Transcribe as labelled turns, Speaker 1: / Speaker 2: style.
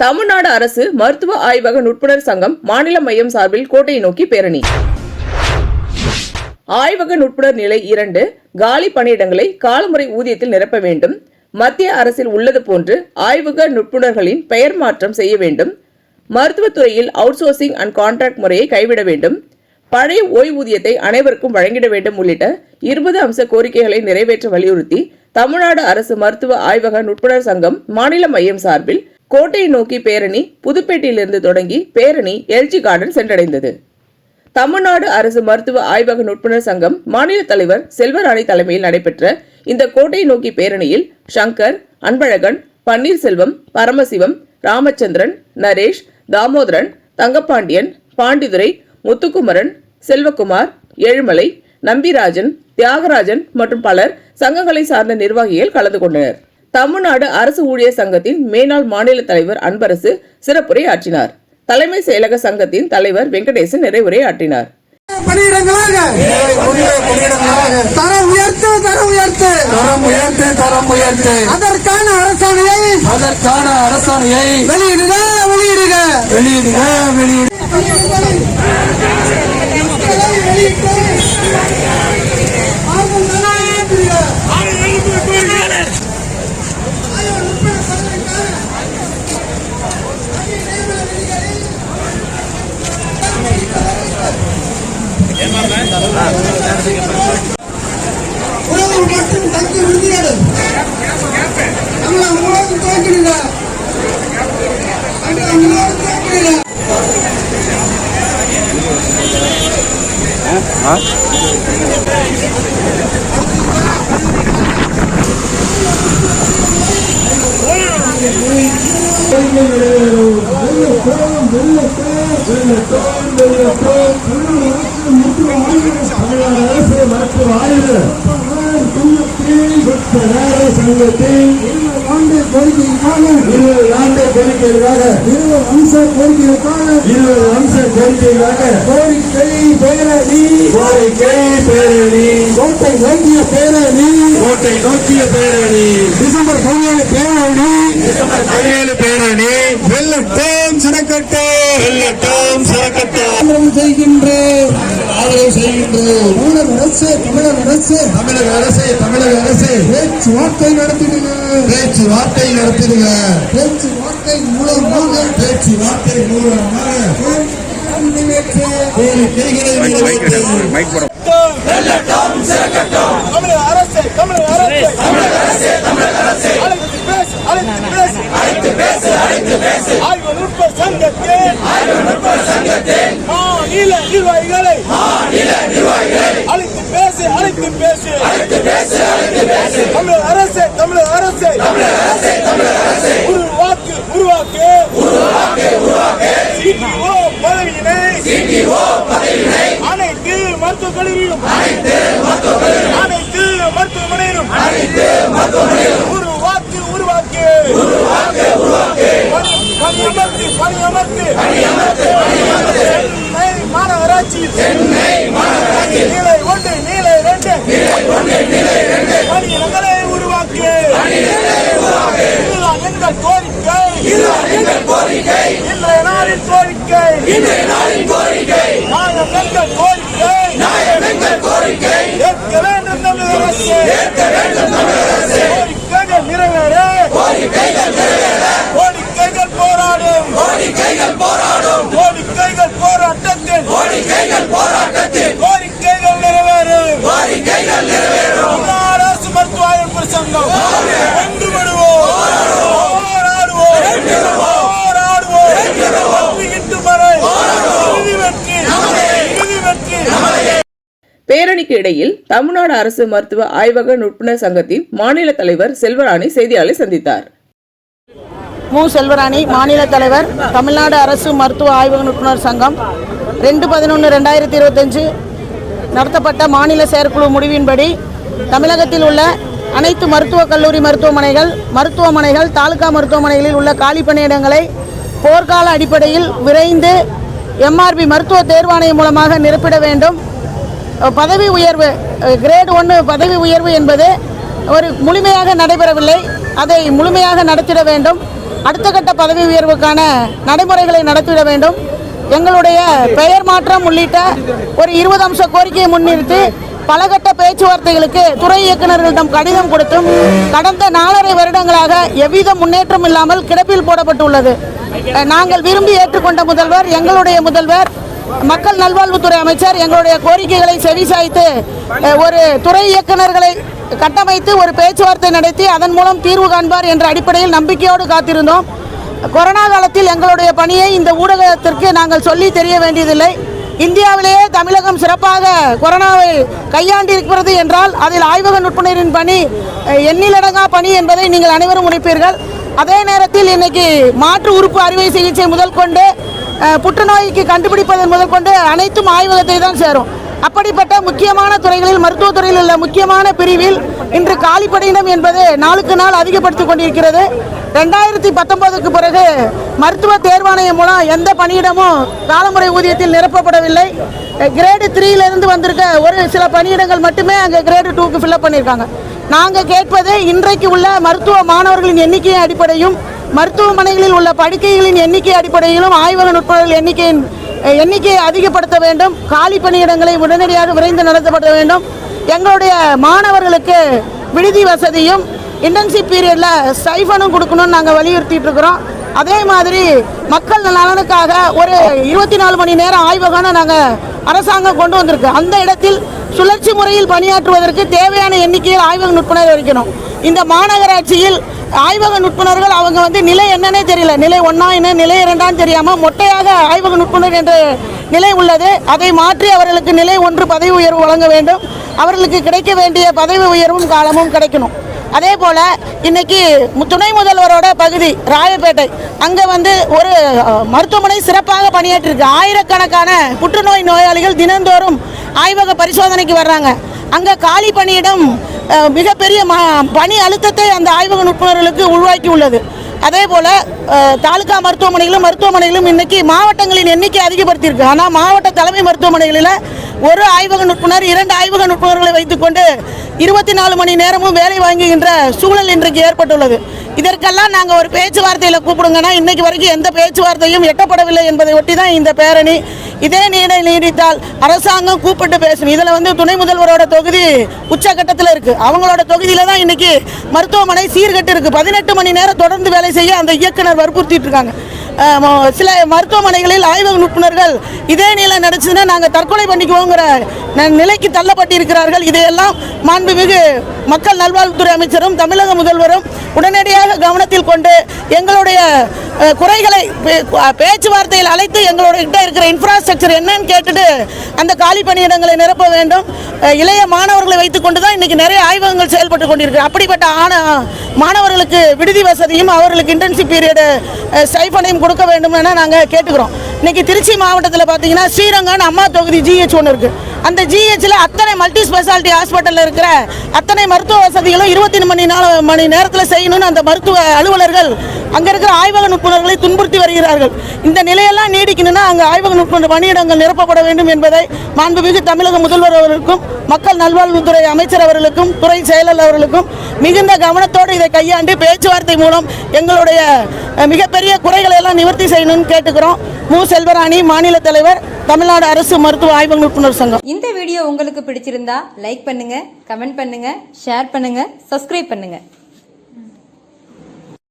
Speaker 1: தமிழ்நாடு அரசு மருத்துவ ஆய்வக நுட்புணர் சங்கம் மாநில மையம் சார்பில் கோட்டையை நோக்கி பேரணி. ஆய்வக நுட்புணர் நிலை இரண்டு காலி பணியிடங்களை காலமுறை ஊதியத்தில் நிரப்ப வேண்டும். மத்திய அரசில் உள்ளது போன்று ஆய்வக நுட்புணர்களின் பெயர் மாற்றம் செய்ய வேண்டும். மருத்துவத்துறையில் அவுட்சோர்சிங் அண்ட் கான்ட்ராக்ட் முறையை கைவிட வேண்டும். பழைய ஓய்வூதியத்தை அனைவருக்கும் வழங்கிட வேண்டும் உள்ளிட்ட இருபது அம்ச கோரிக்கைகளை நிறைவேற்ற வலியுறுத்தி தமிழ்நாடு அரசு மருத்துவ ஆய்வக நுட்புணர் சங்கம் மாநில மையம் சார்பில் கோட்டை நோக்கி பேரணி புதுப்பேட்டையிலிருந்து தொடங்கி பேரணி எல்ஜி கார்டன் சென்றடைந்தது. தமிழ்நாடு அரசு மருத்துவ ஆய்வக நுட்புணர் சங்கம் மாநில தலைவர் செல்வராணி தலைமையில் நடைபெற்ற இந்த கோட்டை நோக்கி பேரணியில் சங்கர் அன்பழகன் பன்னீர்செல்வம் பரமசிவம் ராமச்சந்திரன் நரேஷ் தாமோதரன் தங்கப்பாண்டியன் பாண்டிதுரை முத்துக்குமரன் செல்வகுமார் ஏழுமலை நம்பிராஜன் தியாகராஜன் மற்றும் பலர் சங்கங்களை சார்ந்த நிர்வாகிகள் கலந்து கொண்டனர். தமிழ்நாடு அரசு ஊழியர் சங்கத்தின் மேனாள் மாநில தலைவர் அன்பரசு சிறப்புரை ஆற்றினார். தலைமை செயலக சங்கத்தின் தலைவர் வெங்கடேசன் நிறைவுரை ஆற்றினார்.
Speaker 2: பணியிடங்களாக. தரம் உயர்த்து தரம் உயர்த்து.
Speaker 3: தரம் உயர்த்து தரம் உயர்த்து.
Speaker 2: அதற்கான அரசாணையை
Speaker 3: அதற்கான அரசாணையை
Speaker 2: வெளியிடுக வெளியிடுக.
Speaker 3: வெளியிடுக வெளியிடு.
Speaker 2: ஆண்டு கோரிக்கைக்காக
Speaker 3: இருபது ஆண்டு கோரிக்கைகளாக
Speaker 2: இருபது அம்ச கோரிக்கைகளுக்காக
Speaker 3: இருபது அம்ச கோரிக்கைகளாக
Speaker 2: கோரிக்கை பேரணி
Speaker 3: கோரிக்கை பேரணி
Speaker 2: கோட்டை நோக்கிய பேரணி
Speaker 3: கோட்டை நோக்கிய பேரணி.
Speaker 2: டிசம்பர் பதினேழு பேரணி.
Speaker 3: டிசம்பர் பதினேழு பேரணி.
Speaker 2: வெள்ளட்டோம் சனக்கட்டு
Speaker 3: வெள்ளட்டம் சரக்கட்டம்
Speaker 2: ஆதரவு செய்கின்ற
Speaker 3: ஆதரவு செய்கின்றோம்
Speaker 2: தமிழக அரசு தமிழக அரசு.
Speaker 3: தமிழக அரசு தமிழக அரசு.
Speaker 2: பேச்சுவார்த்தை நடத்திடுங்க.
Speaker 3: பேச்சுவார்த்தை நடத்திடுங்க.
Speaker 2: பேச்சுவார்த்தை மூலமாக.
Speaker 3: பேச்சுவார்த்தை மூலமாக.
Speaker 2: நிறைவேற்ற
Speaker 3: கோரிக்கைகளை நிறைவேற்ற
Speaker 4: தமிழக அரசு தமிழக அரசு தமிழக அரசு. நிர்வாகிகளை மாநில நிர்வாகிகளை அழைத்து பேசு அழைத்து பேசு அழைத்து பேசு அழைத்து பேசு. தமிழக அரசு தமிழக அரசு தமிழக அரசு உருவாக்கு உருவாக்கு உருவாக்கு உருவாக்கு சிடிஓ பதவியினை சிடிஓ பதவியினை அனைத்து மருத்துவக் கல்லூரியிலும் அனைத்து அனைத்து மருத்துவமனையிலும் அனைத்து மருத்துவமனையிலும் உருவாக்கு உருவாக்கு உருவாக்கு உருவாக்கு பணியமர்த்து பணியமர்த்து பணியமர்த்து பணியமர்த்து சென்னை மாநகராட்சி சென்னை மாநகராட்சி நீலை ஒன்று நீலை ரெண்டு நீலை ஒன்று நீலை ரெண்டு பணியிடங்களை உருவாக்கு பணியிடங்களை உருவாக்கு இதுதான் எங்கள் கோரிக்கை இதுதான் எங்கள் கோரிக்கை இன்றைய நாளின் கோரிக்கை இன்றைய நாளின் கோரிக்கை. நாயம் எங்கள் கோரிக்கை. நாயம் எங்கள் கோரிக்கை. ஏற்க வேண்டும் தமிழக அரசு. ஏற்க வேண்டும் தமிழக அரசு. கோரிக்கைகள் நிறைவேற. கோரிக்கைகள் நிறைவேற. கோரிக்கைகள் போராடும். கோரிக்கைகள் போராடும். கோரிக்கைகள் போராட்டத்தில். கோரிக்கைகள் போராட்டத்தில்
Speaker 1: பேரணிக்கு இடையில் தமிழ்நாடு அரசு மருத்துவ ஆய்வக நுட்புணர் சங்கத்தின் மாநில தலைவர் செல்வராணி செய்தியாளரை சந்தித்தார்.
Speaker 5: மு. செல்வராணி மாநில தலைவர் தமிழ்நாடு அரசு மருத்துவ ஆய்வக நுட்புணர் சங்கம் ரெண்டு பதினொன்று ரெண்டாயிரத்தி இருபத்தஞ்சு நடத்தப்பட்ட மாநில செயற்குழு முடிவின்படி தமிழகத்தில் உள்ள அனைத்து மருத்துவக் கல்லூரி மருத்துவமனைகள் மருத்துவமனைகள் தாலுகா மருத்துவமனைகளில் உள்ள காலி பணியிடங்களை போர்க்கால அடிப்படையில் விரைந்து எம்ஆர்பி மருத்துவ தேர்வாணையம் மூலமாக நிரப்பிட வேண்டும். பதவி உயர்வு கிரேட் ஒன்று பதவி உயர்வு என்பது ஒரு முழுமையாக நடைபெறவில்லை. அதை முழுமையாக நடத்திட வேண்டும். அடுத்த கட்ட பதவி உயர்வுக்கான நடைமுறைகளை நடத்திட வேண்டும். எங்களுடைய பெயர் மாற்றம் உள்ளிட்ட ஒரு இருபது அம்ச கோரிக்கையை முன்னிறுத்தி பலகட்ட பேச்சுவார்த்தைகளுக்கு துறை இயக்குநர்களிடம் கடிதம் கொடுத்தும் கடந்த நாலரை வருடங்களாக எவ்வித முன்னேற்றம் இல்லாமல் கிடப்பில் போடப்பட்டுள்ளது. நாங்கள் விரும்பி ஏற்றுக்கொண்ட முதல்வர் எங்களுடைய முதல்வர் மக்கள் நல்வாழ்வுத்துறை அமைச்சர் எங்களுடைய கோரிக்கைகளை செவிசாய்த்து ஒரு துறை இயக்குநர்களை கட்டமைத்து ஒரு பேச்சுவார்த்தை நடத்தி அதன் மூலம் தீர்வு காண்பார் என்ற அடிப்படையில் நம்பிக்கையோடு காத்திருந்தோம். கொரோனா காலத்தில் எங்களுடைய பணியை இந்த ஊடகத்திற்கு நாங்கள் சொல்லி தெரிய வேண்டியதில்லை. இந்தியாவிலேயே தமிழகம் சிறப்பாக கொரோனாவை கையாண்டிருக்கிறது என்றால் அதில் ஆய்வக நுட்புணரின் பணி எண்ணிலடங்கா பணி என்பதை நீங்கள் அனைவரும் உழைப்பீர்கள் அதே நேரத்தில் இன்னைக்கு மாற்று உறுப்பு அறுவை சிகிச்சை முதல் கொண்டு புற்றுநோய்க்கு கண்டுபிடிப்பதன் முதல் கொண்டு அனைத்தும் ஆய்வகத்தை தான் சேரும். அப்படிப்பட்ட முக்கியமான துறைகளில் மருத்துவத்துறையில் உள்ள முக்கியமான பிரிவில் இன்று காலிப்படையினம் என்பது நாளுக்கு நாள் அதிகப்படுத்திக் கொண்டிருக்கிறது. ரெண்டாயிரத்தி பத்தொன்பதுக்கு பிறகு மருத்துவ தேர்வாணையம் மூலம் எந்த பணியிடமும் காலமுறை ஊதியத்தில் நிரப்பப்படவில்லை. கிரேடு த்ரீலேருந்து வந்திருக்க ஒரு சில பணியிடங்கள் மட்டுமே அங்கே கிரேடு டூக்கு ஃபில்அப் பண்ணியிருக்காங்க. நாங்கள் கேட்பது இன்றைக்கு உள்ள மருத்துவ மாணவர்களின் எண்ணிக்கையின் அடிப்படையும் மருத்துவமனைகளில் உள்ள படுக்கைகளின் எண்ணிக்கை அடிப்படையிலும் ஆய்வக நுட்பங்கள் எண்ணிக்கையின் எண்ணிக்கையை அதிகப்படுத்த வேண்டும். காலி பணியிடங்களை உடனடியாக விரைந்து நடத்தப்பட வேண்டும். எங்களுடைய மாணவர்களுக்கு விடுதி வசதியும் இன்டர்ன்ஷிப் பீரியடில் ஸ்டைஃபனும் கொடுக்கணும்னு நாங்கள் வலியுறுத்திட்டு இருக்கிறோம். அதே மாதிரி மக்கள் நலனுக்காக ஒரு இருபத்தி நாலு மணி நேரம் ஆய்வகம்னு நாங்கள் அரசாங்கம் கொண்டு வந்திருக்கு. அந்த இடத்தில் சுழற்சி முறையில் பணியாற்றுவதற்கு தேவையான எண்ணிக்கையில் ஆய்வக நுட்புணர் வைக்கணும் இந்த மாநகராட்சியில் ஆய்வக நுட்புணர்கள் அவங்க வந்து நிலை என்னன்னே தெரியல. நிலை ஒன்றா என்ன நிலை இரண்டான்னு தெரியாமல் மொட்டையாக ஆய்வக நுட்புணர் என்ற நிலை உள்ளது. அதை மாற்றி அவர்களுக்கு நிலை ஒன்று பதவி உயர்வு வழங்க வேண்டும். அவர்களுக்கு கிடைக்க வேண்டிய பதவி உயர்வும் காலமும் கிடைக்கணும். அதே போல் இன்னைக்கு துணை முதல்வரோட பகுதி ராயப்பேட்டை அங்கே வந்து ஒரு மருத்துவமனை சிறப்பாக பணியாற்றிருக்கு. ஆயிரக்கணக்கான புற்றுநோய் நோயாளிகள் தினந்தோறும் ஆய்வக பரிசோதனைக்கு வர்றாங்க. அங்கே காலி பணியிடம் மிகப்பெரிய ம பணி அழுத்தத்தை அந்த ஆய்வக நுட்புணர்களுக்கு உருவாக்கி உள்ளது அதே போல் தாலுகா மருத்துவமனைகளும் மருத்துவமனைகளும் இன்னைக்கு மாவட்டங்களின் எண்ணிக்கை அதிகப்படுத்தியிருக்கு. ஆனால் மாவட்ட தலைமை மருத்துவமனைகளில் ஒரு ஆய்வக நுட்புணர் இரண்டு ஆய்வக நுட்புணர்களை வைத்துக்கொண்டு இருபத்தி நாலு மணி நேரமும் வேலை வாங்குகின்ற சூழல் இன்றைக்கு ஏற்பட்டுள்ளது. இதற்கெல்லாம் நாங்கள் ஒரு பேச்சுவார்த்தையில் கூப்பிடுங்கன்னா இன்னைக்கு வரைக்கும் எந்த பேச்சுவார்த்தையும் எட்டப்படவில்லை என்பதை ஒட்டி தான் இந்த பேரணி. இதே நீடை நீடித்தால் அரசாங்கம் கூப்பிட்டு பேசணும் இதில் வந்து துணை முதல்வரோட தொகுதி உச்சகட்டத்தில் இருக்குது அவங்களோட தொகுதியில் தான் இன்னைக்கு மருத்துவமனை சீர்கட்டு இருக்குது பதினெட்டு மணி நேரம் தொடர்ந்து வேலை செய்ய அந்த இயக்குனர் வற்புறுத்திட்டு இருக்காங்க. சில மருத்துவமனைகளில் ஆய்வக நிபுணர்கள் இதே நிலை நடச்சுன்னா நாங்கள் தற்கொலை பண்ணிக்குவோங்கிற ந- நிலைக்கு தள்ளப்பட்டிருக்கிறார்கள். இதையெல்லாம் மாண்புமிகு மக்கள் நல்வாழ்வுத்துறை அமைச்சரும் தமிழக முதல்வரும் உடனடியாக கவனத்தில் கொண்டு எங்களுடைய குறைகளை பே- பேச்சுவார்த்தையில் அழைத்து எங்களுடைய கிட்ட இருக்கிற இன்ஃப்ராஸ்ட்ரக்சர் என்னன்னு கேட்டுட்டு அந்த காலி பணியிடங்களை நிரப்ப வேண்டும். இளைய மாணவர்களை வைத்துக்கொண்டு தான் இன்னைக்கு நிறைய ஆய்வகங்கள் செயல்பட்டு கொண்டிருக்கு. அப்படிப்பட்ட ஆன மாணவர்களுக்கு விடுதி வசதியும் அவர்களுக்கு இன்டர்ன்ஷிப் பீரியடு ஸ்டைஃபனையும் கொடுக்க வேண்டும் என நாங்கள் கேட்டுக்கிறோம். இன்னைக்கு திருச்சி மாவட்டத்தில் பார்த்தீங்கன்னா ஸ்ரீரங்கான்னு அம்மா தொகுதி ஜிஹெச் ஒன்று இருக்குது அந்த ஜிஹெச்சில் அத்தனை மல்டி ஸ்பெஷாலிட்டி ஹாஸ்பிட்டலில் இருக்கிற அத்தனை மருத்துவ வசதிகளும் இருபத்தி மணி நாலு மணி நேரத்தில் செய்யணும்னு அந்த மருத்துவ அலுவலர்கள் அங்கே இருக்கிற ஆய்வக நுட்புணர்களை துன்புறுத்தி வருகிறார்கள். இந்த நிலையெல்லாம் நீடிக்கணும்னா அங்கே ஆய்வக நுட்புணர் பணியிடங்கள் நிரப்பப்பட வேண்டும் என்பதை மாண்புமிகு தமிழக முதல்வர் அவர்களுக்கும் மக்கள் நல்வாழ்வுத்துறை அமைச்சர் அவர்களுக்கும் துறை செயலர் அவர்களுக்கும் மிகுந்த கவனத்தோடு இதை கையாண்டு பேச்சுவார்த்தை மூலம் எங்களுடைய மிகப்பெரிய குறைகளை எல்லாம் நிவர்த்தி செய்யணும்னு கேட்டுக்கிறோம். மு செல்வராணி மாநில தலைவர் தமிழ்நாடு அரசு மருத்துவ ஆய்வக நிபுணர் சங்கம்.
Speaker 6: இந்த வீடியோ உங்களுக்கு பிடிச்சிருந்தா லைக் பண்ணுங்க கமெண்ட் பண்ணுங்க ஷேர் பண்ணுங்க சப்ஸ்கிரைப் பண்ணுங்க.